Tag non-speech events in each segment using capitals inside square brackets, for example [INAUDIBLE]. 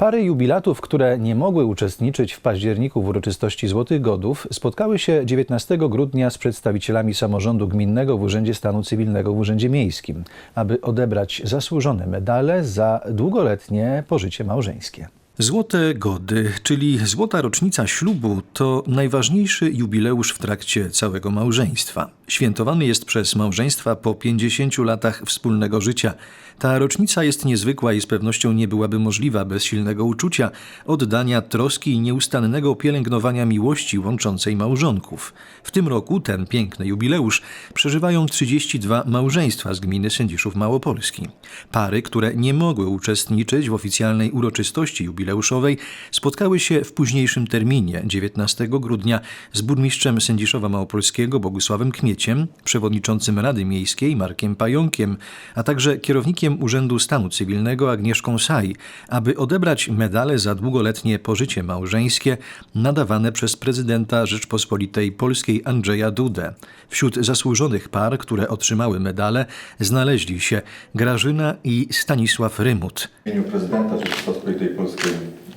Pary jubilatów, które nie mogły uczestniczyć w październiku w uroczystości Złotych Godów, spotkały się 19 grudnia z przedstawicielami samorządu gminnego w Urzędzie Stanu Cywilnego w Urzędzie Miejskim, aby odebrać zasłużone medale za długoletnie pożycie małżeńskie. Złote Gody, czyli złota rocznica ślubu, to najważniejszy jubileusz w trakcie całego małżeństwa. Świętowany jest przez małżeństwa po 50 latach wspólnego życia. Ta rocznica jest niezwykła i z pewnością nie byłaby możliwa bez silnego uczucia, oddania troski i nieustannego pielęgnowania miłości łączącej małżonków. W tym roku ten piękny jubileusz przeżywają 32 małżeństwa z gminy Sędziszów Małopolski. Pary, które nie mogły uczestniczyć w oficjalnej uroczystości jubileuszowej, spotkały się w późniejszym terminie 19 grudnia z burmistrzem Sędziszowa Małopolskiego Bogusławem Kmieciem, przewodniczącym Rady Miejskiej Markiem Pająkiem, a także kierownikiem Urzędu Stanu Cywilnego Agnieszką Saj, aby odebrać medale za długoletnie pożycie małżeńskie nadawane przez prezydenta Rzeczpospolitej Polskiej Andrzeja Dudę. Wśród zasłużonych par, które otrzymały medale, znaleźli się Grażyna i Stanisław Rymut. W imieniu prezydenta Rzeczypospolitej Polskiej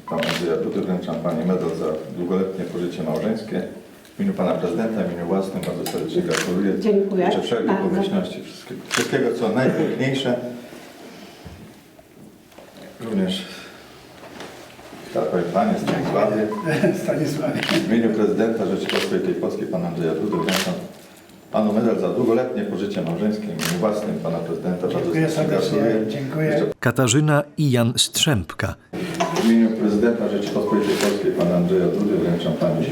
pana Andrzeja Dudy wręczam pani medal za długoletnie pożycie małżeńskie. W imieniu pana prezydenta, w imieniu własnym bardzo serdecznie gratuluję. Dziękuję Życzę wszelkiej bardzo. pomyślności, wszystkiego, wszystkiego co najpiękniejsze. Również tak powiem panie Stanisławie. [LAUGHS] Stanisławie. W imieniu prezydenta Rzeczypospolitej Polskiej pana Andrzeja Dudy wręczam panu medal za długoletnie pożycie małżeńskie. W imieniu własnym pana prezydenta bardzo Dziękuję serdecznie serdecznie. gratuluję. Dziękuję. Katarzyna i Jan Strzępka. W imieniu prezydenta Rzeczypospolitej Polskiej pana Andrzeja Dudy wręczam pani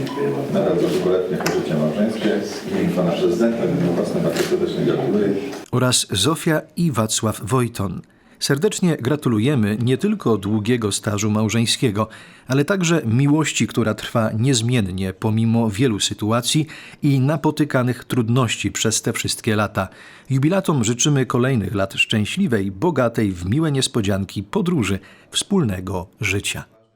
medal za długoletnie pożycie małżeńskie. W imieniu pana prezydenta, w imieniu własnym bardzo serdecznie gratuluję. oraz Zofia i Wacław Wojton. Serdecznie gratulujemy nie tylko długiego stażu małżeńskiego, ale także miłości, która trwa niezmiennie pomimo wielu sytuacji i napotykanych trudności przez te wszystkie lata. Jubilatom życzymy kolejnych lat szczęśliwej, bogatej w miłe niespodzianki podróży wspólnego życia.